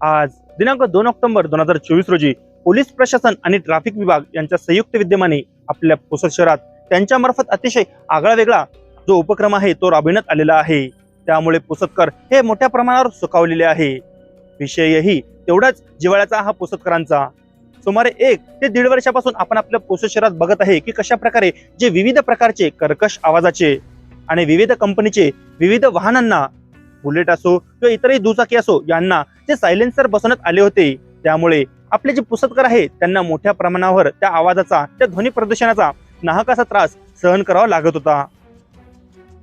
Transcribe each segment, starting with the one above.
आज दिनांक दोन ऑक्टोबर दोन हजार चोवीस रोजी पोलीस प्रशासन आणि ट्रॅफिक विभाग यांच्या संयुक्त विद्यमाने आपल्या पुसद शहरात त्यांच्या मार्फत अतिशय आगळा वेगळा जो उपक्रम आहे तो राबविण्यात आलेला आहे. त्यामुळे पुसदकर हे मोठ्या प्रमाणावर सुकावलेले आहे. विषयही तेवढाच जिवाळ्याचा हा पुसदकरांचा सुमारे एक ते दीड वर्षापासून आपण आपल्या पुसद शहरात बघत आहे की कशा प्रकारे जे विविध प्रकारचे कर्कश आवाजाचे आणि विविध कंपनीचे विविध वाहनांना बुलेट असो किंवा इतरही दुचाकी असो यांना जे सायलेन्सर बसवण्यात आले होते त्यामुळे आपले जे पुसतकर आहेत त्यांना मोठ्या प्रमाणावर त्या आवाजाचा त्या ध्वनी प्रदूषणाचा नाहकाचा त्रास सहन करावा लागत होता.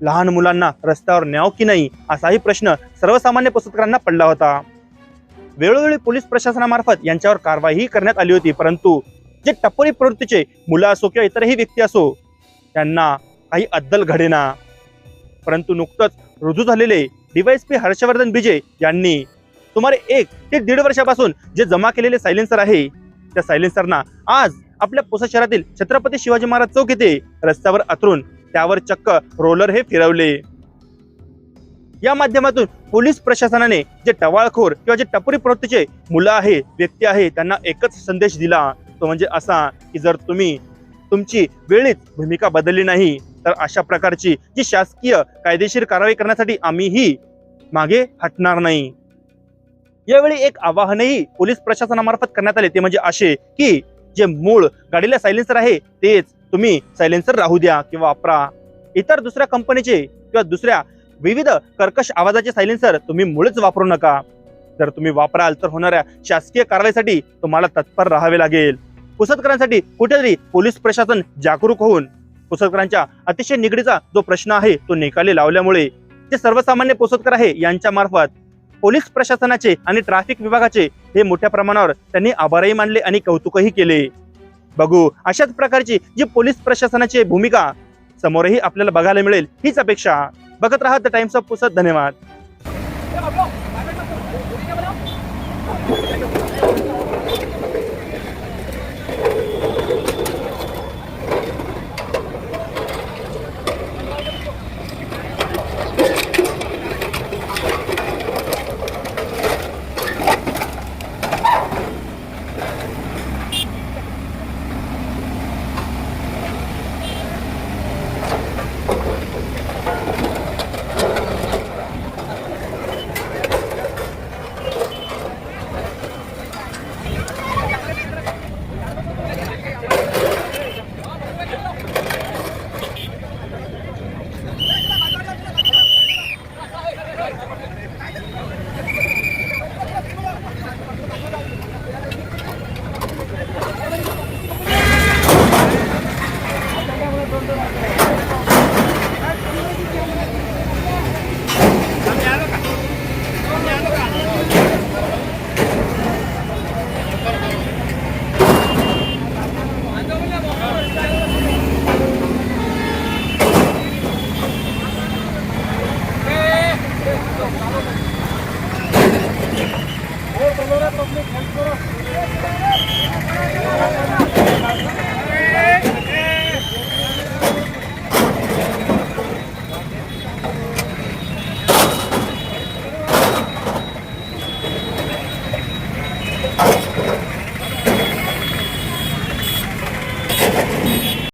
लहान मुलांना रस्त्यावर न्याव की नाही असाही प्रश्न सर्वसामान्य पुस्तकांना पडला होता. वेळोवेळी पोलीस प्रशासनामार्फत यांच्यावर कारवाईही करण्यात आली होती परंतु जे टपोरी प्रवृत्तीचे मुलं असो किंवा इतरही व्यक्ती असो त्यांना काही अद्दल घडेना. परंतु नुकतंच रुजू झालेले डीवायएसपी हर्षवर्धन बिजे यांनी सुमारे एक ते दीड वर्षापासून जे जमा केलेले सायलेन्सर आहे त्या सायलेन्सरना आज आपल्या पुसा शहरातील छत्रपती शिवाजी महाराज चौक येथे रस्त्यावर अतरून त्यावर चक्क रोलर हे फिरवले. या माध्यमातून पोलीस प्रशासनाने जे टवाळखोर किंवा जे टपोरी प्रवृत्तीचे मुलं आहे व्यक्ती आहे त्यांना एकच संदेश दिला. तो म्हणजे असा की जर तुम्ही तुमची वेळीच भूमिका बदलली नाही तर अशा प्रकारची जी शासकीय कायदेशीर कारवाई करण्यासाठी आम्हीही मागे हटणार नाही. यावेळी एक आवाहनही पोलीस प्रशासनामार्फत करण्यात आले ते म्हणजे असे की जे मूळ गाडीला सायलेन्सर आहे तेच तुम्ही सायलेन्सर राहू द्या किंवा वापरा. इतर दुसऱ्या कंपनीचे किंवा दुसऱ्या विविध कर्कश आवाजाचे सायलेन्सर तुम्ही मुळेच वापरू नका. जर तुम्ही वापराल तर होणाऱ्या शासकीय कारवाईसाठी तुम्हाला तत्पर राहावे लागेल. पुसदकरांसाठी कुठेतरी पोलीस प्रशासन जागरूक होऊन पुसदकरांच्या अतिशय निगडीचा जो प्रश्न आहे तो निकाली लावल्यामुळे जे सर्वसामान्य पुसदकर आहे यांच्या मार्फत पोलीस प्रशासनाचे आणि ट्रॅफिक विभागाचे हे मोठ्या प्रमाणावर त्यांनी आभारही मानले आणि कौतुकही केले. बघू अशाच प्रकारची जी पोलीस प्रशासनाची भूमिका समोरही आपल्याला बघायला मिळेल हीच अपेक्षा. बघत राहा द टाइम्स ऑफ पुसद धन्यवाद. કરો